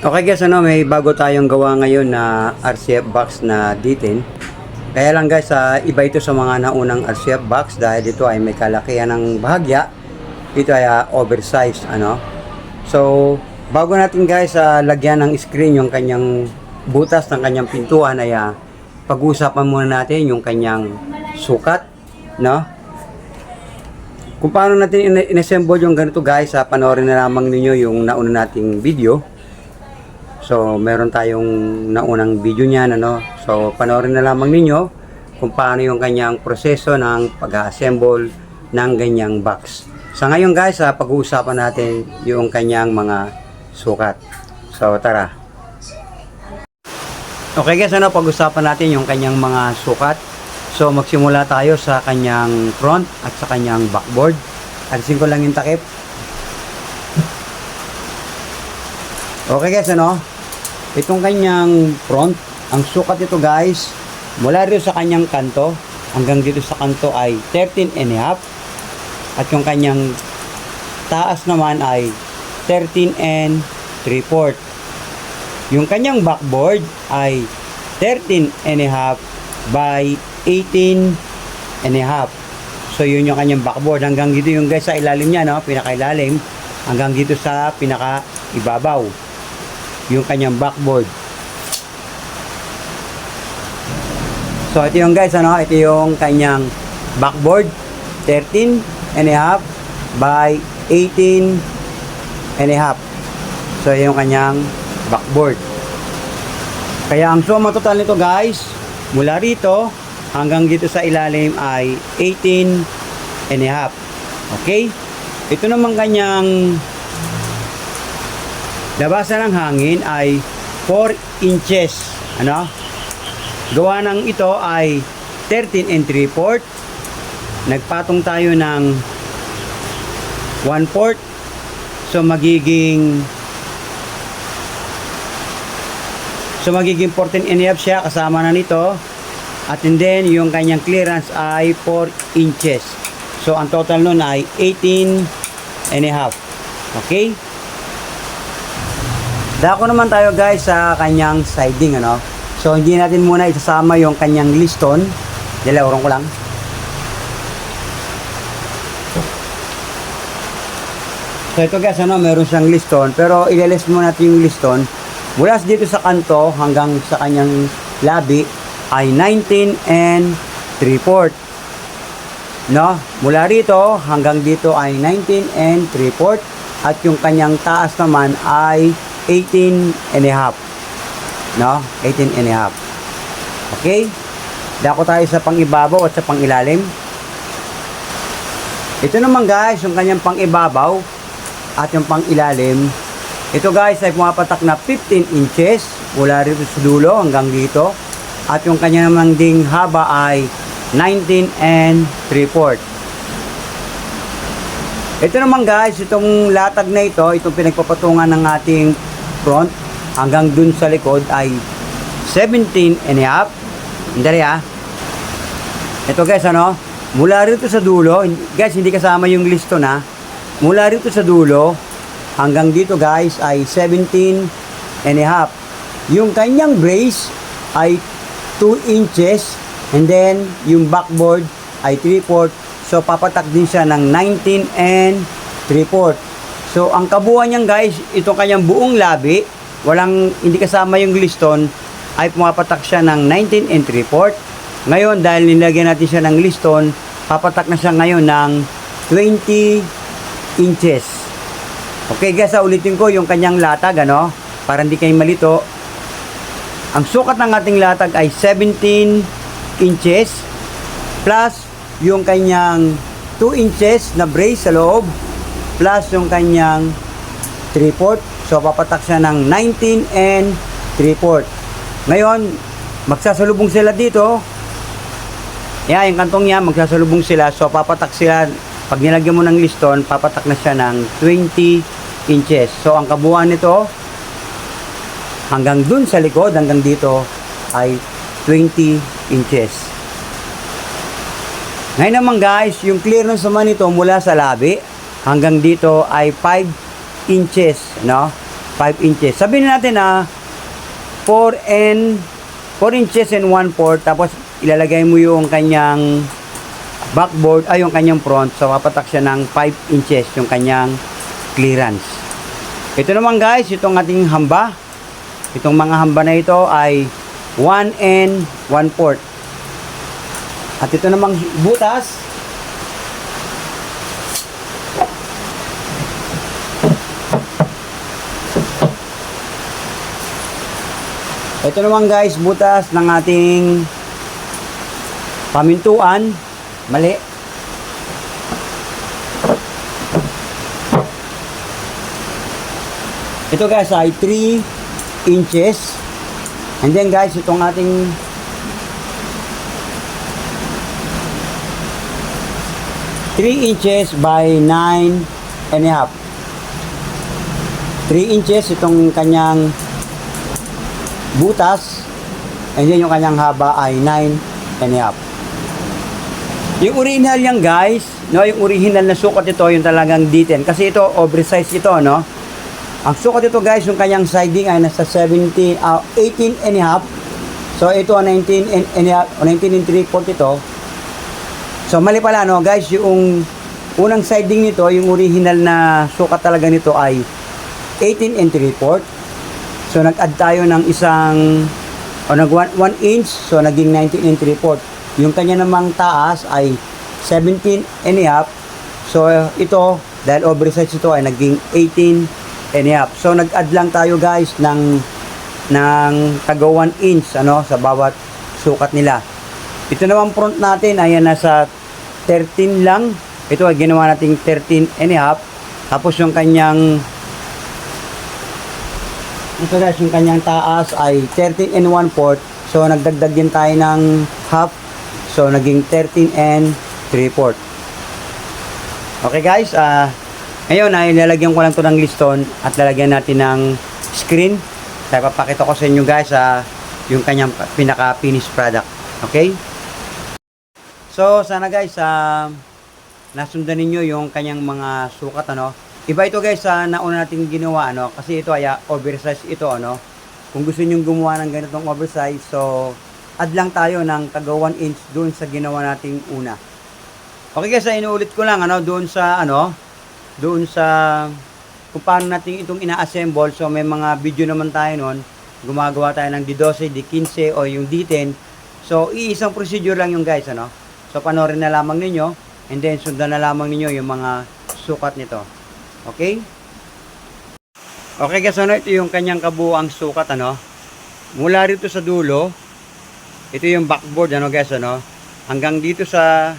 Okay guys, ano, may bago tayong gawa ngayon na RCF box na D10. Kaya lang guys, ah, iba ito sa mga naunang RCF box dahil dito ay may kalakihan ng bahagya. Ito ay ah, oversized, ano. So, bago natin guys ah, lagyan ng screen yung kanyang butas ng kanyang pintuan ay ah, pag-uusapan muna natin yung kanyang sukat, no? Kung paano natin in- in-assemble yung ganito guys, sa panoorin na lamang ninyo yung nauna nating video. So, meron tayong naunang video niyan, ano. So, panoorin na lamang ninyo kung paano yung kanyang proseso ng pag-assemble ng ganyang box. Sa ngayon guys, ah, pag-uusapan natin yung kanyang mga sukat. So, tara. Okay guys, ano, pag-usapan natin yung kanyang mga sukat. So, magsimula tayo sa kanyang front at sa kanyang backboard. Alisin ko lang yung takip. Okay guys, ano? Itong kanyang front, ang sukat nito guys, mula rin sa kanyang kanto hanggang dito sa kanto ay 13 and a half. At yung kanyang taas naman ay 13 and 3 fourth. Yung kanyang backboard ay 13 and a half by 18 and a half. So yun yung kanyang backboard. Hanggang dito yung guys sa ilalim niya, no? pinakailalim. Hanggang dito sa pinaka ibabaw. Yung kanyang backboard. So ito yung guys, ano? Ito yung kanyang backboard. 13 and a half by 18 and a half. So yung kanyang backboard. Kaya ang suma total nito guys, mula rito hanggang dito sa ilalim ay 18 and a half. Okay? Ito naman kanyang labasan ng hangin ay 4 inches. Ano? Gawa ng ito ay 13 and 3 fourth. Nagpatong tayo ng 1 fourth. So magiging So magiging 14 and a half siya kasama na nito. At then yung kanyang clearance ay 4 inches. So ang total nun ay 18 and a half. Okay? Dako naman tayo guys sa kanyang siding ano. So hindi natin muna isasama yung kanyang liston. Dalawaran ko lang. So ito guys ano, meron siyang liston pero ililist muna natin yung liston. Mula dito sa kanto hanggang sa kanyang labi ay 19 and 3 fourth. No? Mula rito hanggang dito ay 19 and 3 fourth at yung kanyang taas naman ay 18 and a half. No? 18 and a half. Okay? Dako tayo sa pangibabaw at sa pangilalim. Ito naman guys, yung kanyang pangibabaw at yung pangilalim. Ito guys ay pumapatak na 15 inches mula rito sa dulo hanggang dito. At yung kanya namang ding haba ay 19 and 3 fourth. Ito naman guys, itong latag na ito, itong pinagpapatungan ng ating front hanggang dun sa likod ay 17 and a half. Hindi ah. Ito guys ano, mula rito sa dulo, guys hindi kasama yung listo na. Mula rito sa dulo hanggang dito guys ay 17 and a half. Yung kanyang brace ay 2 inches and then yung backboard ay 3 fourth. So papatak din siya ng 19 and 3 fourth. So ang kabuuan niyan guys, itong kanyang buong labi, walang hindi kasama yung liston, ay pumapatak siya ng 19 and 3 fourth. Ngayon dahil nilagyan natin siya ng liston, papatak na siya ngayon ng 20 inches. Okay guys, ah, ulitin ko yung kanyang latag ano, para hindi kayo malito. Ang sukat ng ating latag ay 17 inches plus yung kanyang 2 inches na brace sa loob plus yung kanyang 3 fourth. So papatak siya ng 19 and 3 fourth. Ngayon, magsasalubong sila dito. Yan, yung kantong niya, magsasalubong sila. So papatak sila, pag nilagyan mo ng liston, papatak na siya ng 20 inches. So ang kabuuan nito, hanggang dun sa likod, hanggang dito, ay 20 inches. Ngayon naman guys, yung clearance naman nito mula sa labi hanggang dito ay 5 inches, no? 5 inches. Sabihin natin na 4 and 4 inches and 1 4 tapos ilalagay mo yung kanyang backboard ay yung kanyang front so papatak siya ng 5 inches yung kanyang clearance. Ito naman guys, itong ating hamba. Itong mga hamba na ito ay 1 and 1 4 At ito namang butas Ito naman guys, butas ng ating pamintuan. Mali. Ito guys ay 3 inches. And then guys, itong ating Three inches by nine and a half. 3 inches itong kanyang butas and then yung kanyang haba ay 9 and a half. Yung original yan guys, no, yung original na sukat ito, yung talagang D10 kasi ito oversize ito, no. Ang sukat ito guys, yung kanyang siding ay nasa 17 ah, 18 and a half. So ito 19 and, a half, 19 and 3 quarter ito. So mali pala no guys, yung unang siding nito, yung original na sukat talaga nito ay 18 and 3 quart. So nag-add tayo ng isang o nag 1 inch, so naging 19 and 3 quart. Yung kanya namang taas ay 17 and a half. So ito, dahil oversize ito ay naging 18 and a half. So nag-add lang tayo guys ng ng taga 1 inch ano sa bawat sukat nila. Ito naman front natin ay nasa 13 lang. Ito ay ginawa nating 13 and a half. Tapos yung kanyang ito guys, yung kanyang taas ay 13 and 1 fourth. So nagdagdag din tayo ng half. So naging 13 and 3 fourth. Okay guys, ah ngayon ay lalagyan ko lang to ng liston at lalagyan natin ng screen. Kaya papakita ko sa inyo guys ah, yung kanyang pinaka finished product. Okay? So sana guys, ah nasundan ninyo yung kanyang mga sukat ano. Iba ito guys sa nauna nating ginawa ano kasi ito ay ah, oversize ito ano. Kung gusto niyo gumawa ng ganitong oversize so add lang tayo ng taga 1 inch doon sa ginawa nating una. Okay guys, ah, inuulit ko lang ano doon sa ano doon sa kung paano natin itong ina-assemble. So may mga video naman tayo noon. Gumagawa tayo ng D12, D15 o yung D10. So iisang procedure lang yung guys ano. So panoorin na lamang ninyo and then sundan na lamang ninyo yung mga sukat nito. Okay? Okay guys, ano ito yung kanyang kabuang sukat ano. Mula rito sa dulo, ito yung backboard ano guys ano. Hanggang dito sa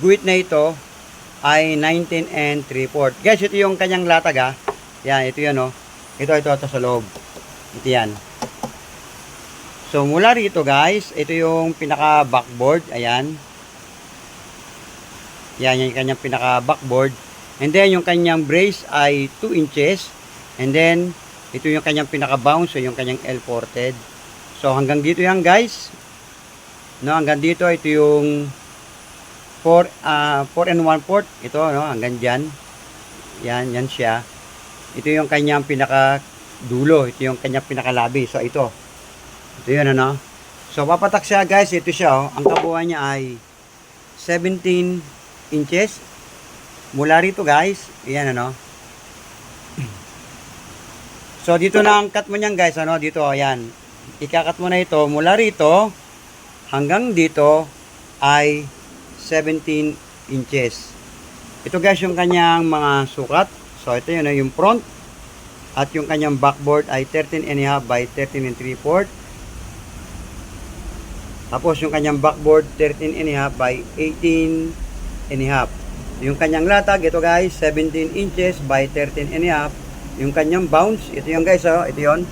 guhit na ito ay 19 and 3 4 Guys, ito yung kanyang latag ah. Yan, ito yan oh. Ito, ito, ito sa loob. Ito yan. So, mula rito guys, ito yung pinaka backboard. Ayan. Yan, yan yung kanyang pinaka backboard. And then, yung kanyang brace ay 2 inches. And then, ito yung kanyang pinaka bounce, so yung kanyang L-ported. So, hanggang dito yan guys. No, hanggang dito, ito yung 4 uh, 4 and 1 fourth. Ito, no, hanggang dyan. Yan, yan siya. Ito yung kanyang pinaka dulo. Ito yung kanyang pinaka labi. So, ito. Ito yun, ano. So, papatak siya guys. Ito siya, oh. Ang kabuuan niya ay 17 inches. Mula rito guys. Ayan, ano. So, dito na ang cut mo niyan guys. Ano, dito, ayan. Ikakat mo na ito. Mula rito, hanggang dito, ay 17 inches. Ito guys, yung kanyang mga sukat. So, ito yun, yung front. At yung kanyang backboard ay 13 and a half by 13 and 3 fourth. Tapos yung kanyang backboard 13 and a half by 18 and a half. Yung kanyang latag, ito guys, 17 inches by 13 and a half. Yung kanyang bounce, ito yung guys, oh, ito yon.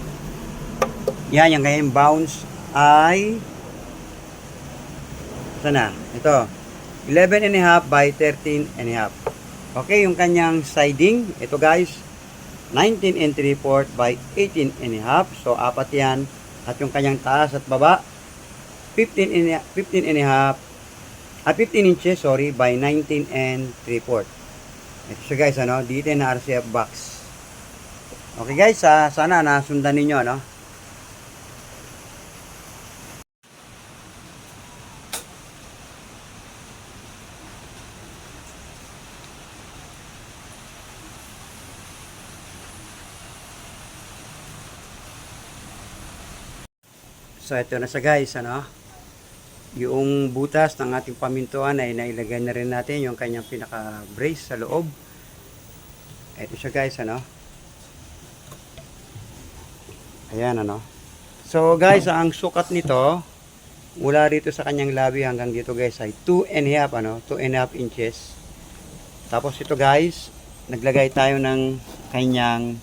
Yan, yung kanyang bounce ay sana, ito. 11 and a half by 13 and a half. Okay, yung kanyang siding, ito guys, 19 and 3 fourth by 18 and a half. So, apat yan. At yung kanyang taas at baba, 15 and a, 15 and a half, ah, 15 inches, sorry, by 19 and 3 fourth. Ito siya guys, ano, dito na RCF box. Okay guys, ah, sana nasundan ninyo, no? So ito na sa guys, ano? Yung butas ng ating pamintuan ay nailagay na rin natin yung kanyang pinaka brace sa loob. Ito siya guys, ano? Ayan, ano? So guys, ang sukat nito mula rito sa kanyang labi hanggang dito guys ay 2 and a half, ano? 2 and a half inches. Tapos ito guys, naglagay tayo ng kanyang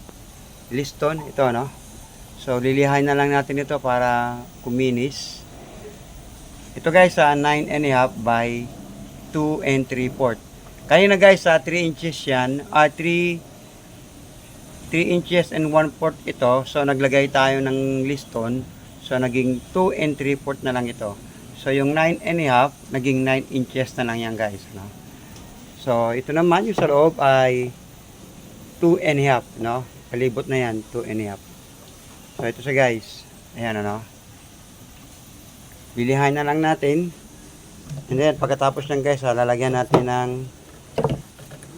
liston. Ito, ano? So, lilihain na lang natin ito para kuminis. Ito guys, sa 9 and a half by 2 and 3 fourth. Kaya na guys, sa 3 inches yan, ah, 3, 3 inches and 1 fourth ito. So, naglagay tayo ng liston. So, naging 2 and 3 fourth na lang ito. So, yung 9 and a half, naging 9 inches na lang yan guys. No? So, ito naman yung sa loob ay 2 and a half. No? Palibot na yan, 2 and a half. So ito siya guys. Ayan ano. Bilihan na lang natin. And then pagkatapos ng guys, ah, lalagyan natin ng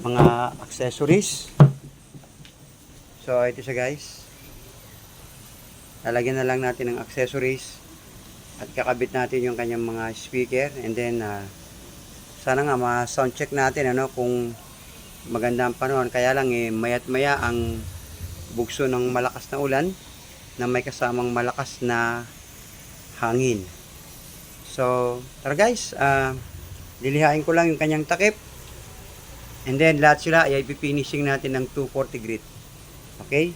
mga accessories. So ito siya guys. Lalagyan na lang natin ng accessories. At kakabit natin yung kanyang mga speaker. And then ah, sana nga ma-sound check natin ano kung maganda ang panahon. Kaya lang eh mayat maya ang bugso ng malakas na ulan na may kasamang malakas na hangin. So, tara guys, ah lilihain ko lang yung kanyang takip. And then, lahat sila ay ipipinishing natin ng 240 grit. Okay?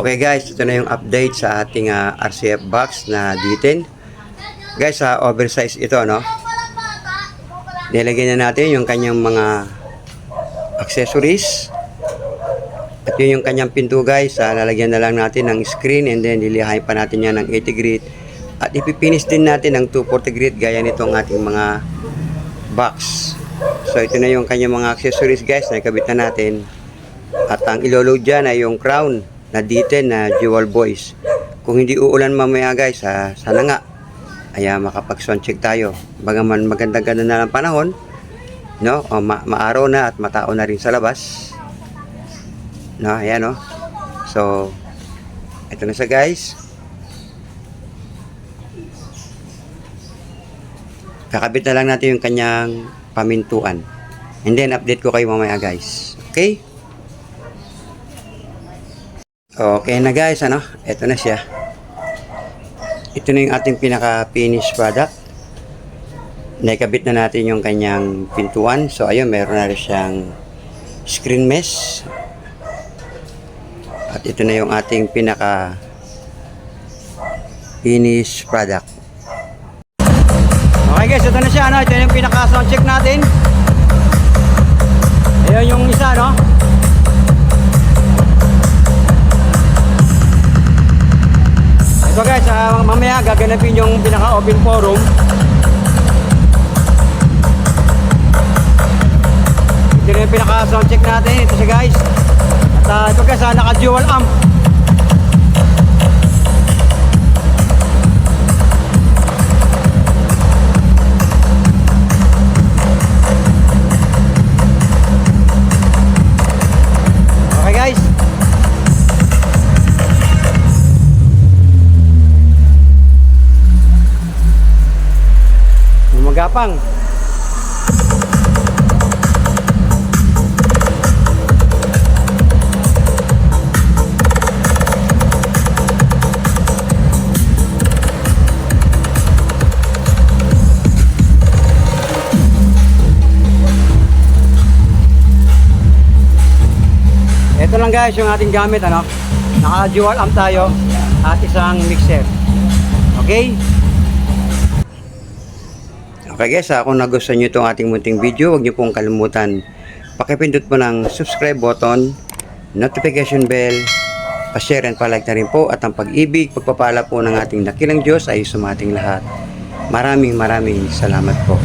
Okay guys, ito na yung update sa ating ah, RCF box na D10. Guys, sa oversize ito, no? Nilagay na natin yung kanyang mga accessories. At yun yung kanyang pinto guys, ah, lalagyan na lang natin ng screen and then lilihain pa natin yan ng 80 grit. At ipipinish din natin ng 240 grit gaya nitong ating mga box. So ito na yung kanyang mga accessories guys na ikabit na natin. At ang iloload dyan ay yung crown na D10 na dual voice. Kung hindi uulan mamaya guys, ah, sana nga ay makapag-sound check tayo. Bagaman magandang ganda na ng panahon, no? O, ma- maaraw na at matao na rin sa labas. No, ayan no. So, ito na siya guys. Kakabit na lang natin yung kanyang pamintuan. And then, update ko kayo mamaya guys. Okay? Okay na guys, ano? Ito na siya. Ito na yung ating pinaka-finish product. Naikabit na natin yung kanyang pintuan. So, ayun, meron na rin siyang screen mesh. At ito na yung ating pinaka finish product. Okay guys, ito na siya, ano? Ito yung pinaka sound check natin. Ayun yung isa, no? Ito guys, ah, mamaya gaganapin yung pinaka-open forum. Ito na yung pinaka-sound check natin. Ito siya guys. At ah, ito guys, ah, naka-dual amp. Gumagapang. Ito lang guys yung ating gamit ano. Naka dual amp tayo at isang mixer. Okay? Guys, ah, kung nagustuhan nyo itong ating munting video, huwag nyo pong kalimutan pakipindot po ng subscribe button, notification bell, pa-share and pa-like na rin po at ang pag-ibig, pagpapala po ng ating dakilang Diyos ay sumating lahat. Maraming maraming salamat po.